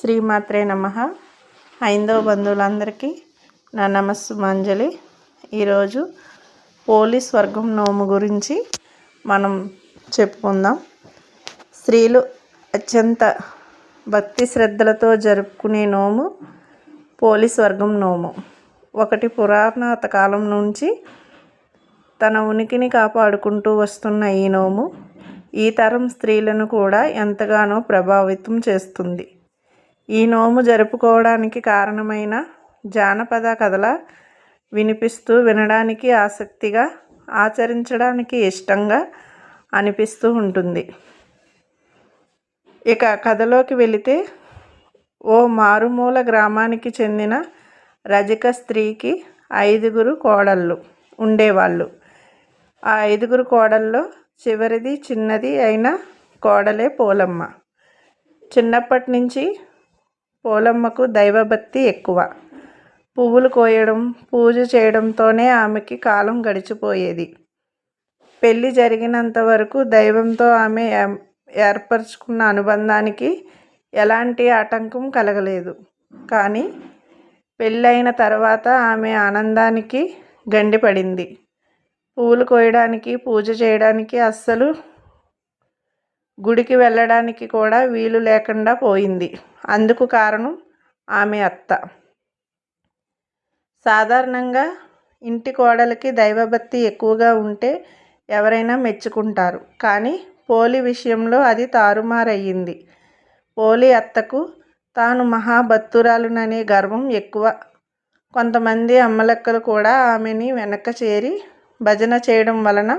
శ్రీమాత్రే నమ. హైందవ బంధువులందరికీ నా నమస్సుమాంజలి. ఈరోజు పోలీస్ వర్గం నోము గురించి మనం చెప్పుకుందాం. స్త్రీలు అత్యంత భక్తి శ్రద్ధలతో జరుపుకునే నోము పోలీస్ వర్గం నోము. ఒకటి పురాతన కాలం నుంచి తన ఉనికిని కాపాడుకుంటూ వస్తున్న ఈ నోము ఈ తరం స్త్రీలను కూడా ఎంతగానో ప్రభావితం చేస్తుంది. ఈ నోము జరుపుకోవడానికి కారణమైన జానపద కథల వినిపిస్తూ వినడానికి ఆసక్తిగా ఆచరించడానికి ఇష్టంగా అనిపిస్తూ ఉంటుంది. ఇక కథలోకి వెళితే ఓ మారుమూల గ్రామానికి చెందిన రజక స్త్రీకి ఐదుగురు కోడళ్ళు ఉండేవాళ్ళు. ఆ ఐదుగురు కోడల్లో చివరిది చిన్నది అయిన కోడలే పోలమ్మ. చిన్నప్పటి నుంచి పోలమ్మకు దైవభక్తి ఎక్కువ. పువ్వులు కోయడం పూజ చేయడంతోనే ఆమెకి కాలం గడిచిపోయేది. పెళ్ళి జరిగినంత వరకు దైవంతో ఆమె ఏర్పరచుకున్న అనుబంధానికి ఎలాంటి ఆటంకం కలగలేదు. కానీ పెళ్ళైన తర్వాత ఆమె ఆనందానికి గండిపడింది. పూలు కోయడానికి పూజ చేయడానికి అస్సలు గుడికి వెళ్ళడానికి కూడా వీలు లేకుండా పోయింది. అందుకు కారణం ఆమె అత్త. సాధారణంగా ఇంటి కోడలికి దైవభక్తి ఎక్కువగా ఉంటే ఎవరైనా మెచ్చుకుంటారు. కానీ పోలి విషయంలో అది తారుమారయ్యింది. పోలి అత్తకు తాను మహాభక్తురాలుననే గర్వం ఎక్కువ. కొంతమంది అమ్మలక్కలు కూడా ఆమెని వెనక చేరి భజన చేయడం వలన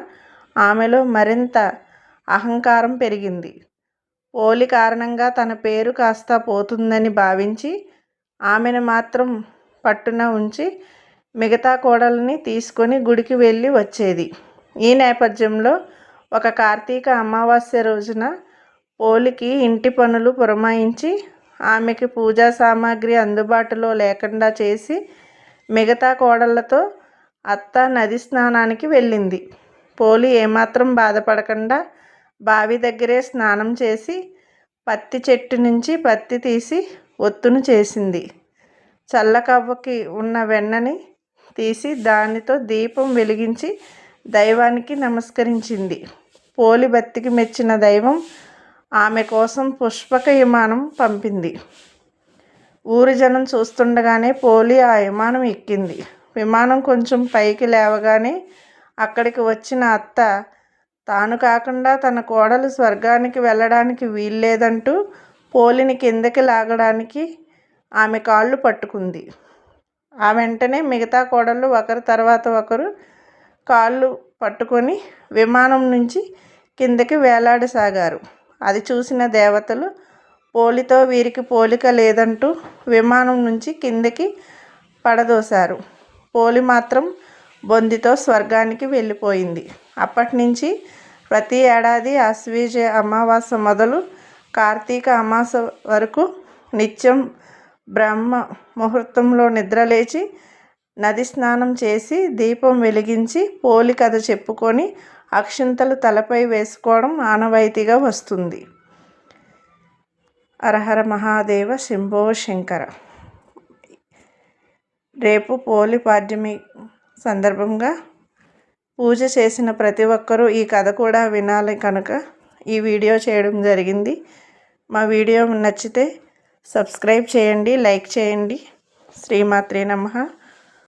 ఆమెలో మరింత అహంకారం పెరిగింది. ఓలి కారణంగా తన పేరు కాస్త పోతుందని భావించి ఆమెను మాత్రం పట్టున ఉంచి మిగతా కోడల్ని తీసుకొని గుడికి వెళ్ళి వచ్చేది. ఈ నేపథ్యంలో ఒక కార్తీక అమావాస్య రోజున పోలికి ఇంటి పనులు పురమాయించి ఆమెకి పూజా సామాగ్రి అందుబాటులో లేకుండా చేసి మిగతా కోడళ్ళతో అత్త నది స్నానానికి వెళ్ళింది. పోలి ఏమాత్రం బాధపడకుండా బావి దగ్గరే స్నానం చేసి పత్తి చెట్టు నుంచి పత్తి తీసి ఒత్తును చేసింది. చల్లకవ్వకి ఉన్న వెన్నని తీసి దానితో దీపం వెలిగించి దైవానికి నమస్కరించింది. పోలి బత్తికి మెచ్చిన దైవం ఆమె కోసం పుష్పక విమానం పంపింది. ఊరి జనం చూస్తుండగానే పోలి ఆ విమానం ఎక్కింది. విమానం కొంచెం పైకి లేవగానే అక్కడికి వచ్చిన అత్త తాను కాకుండా తన కోడలు స్వర్గానికి వెళ్ళడానికి వీల్లేదంటూ పోలిని కిందకి లాగడానికి ఆమె కాళ్ళు పట్టుకుంది. ఆ వెంటనే మిగతా కోడళ్ళు ఒకరి తర్వాత ఒకరు కాళ్ళు పట్టుకొని విమానం నుంచి కిందకి వేలాడసాగారు. అది చూసిన దేవతలు పోలితో వీరికి పోలిక లేదంటూ విమానం నుంచి కిందకి పడదోశారు. పోలి మాత్రం బొందితో స్వర్గానికి వెళ్ళిపోయింది. అప్పటి నుంచి ప్రతి ఏడాది అశ్వీజ అమావాస్య మొదలు కార్తీక అమాస వరకు నిత్యం బ్రహ్మ ముహూర్తంలో నిద్రలేచి నది స్నానం చేసి దీపం వెలిగించి పోలి కథ చెప్పుకొని అక్షింతలు తలపై వేసుకోవడం ఆనవాయితీగా వస్తుంది. అరహర మహాదేవ శంభో శంకర. రేపు పోలి పాడ్యమి సందర్భంగా పూజ చేసిన ప్రతి ఒక్కరూ ఈ కథ కూడా వినాలి కనుక ఈ వీడియో చేయడం జరిగింది. మా వీడియో నచ్చితే సబ్స్క్రైబ్ చేయండి లైక్ చేయండి. శ్రీమాత్రే నమ.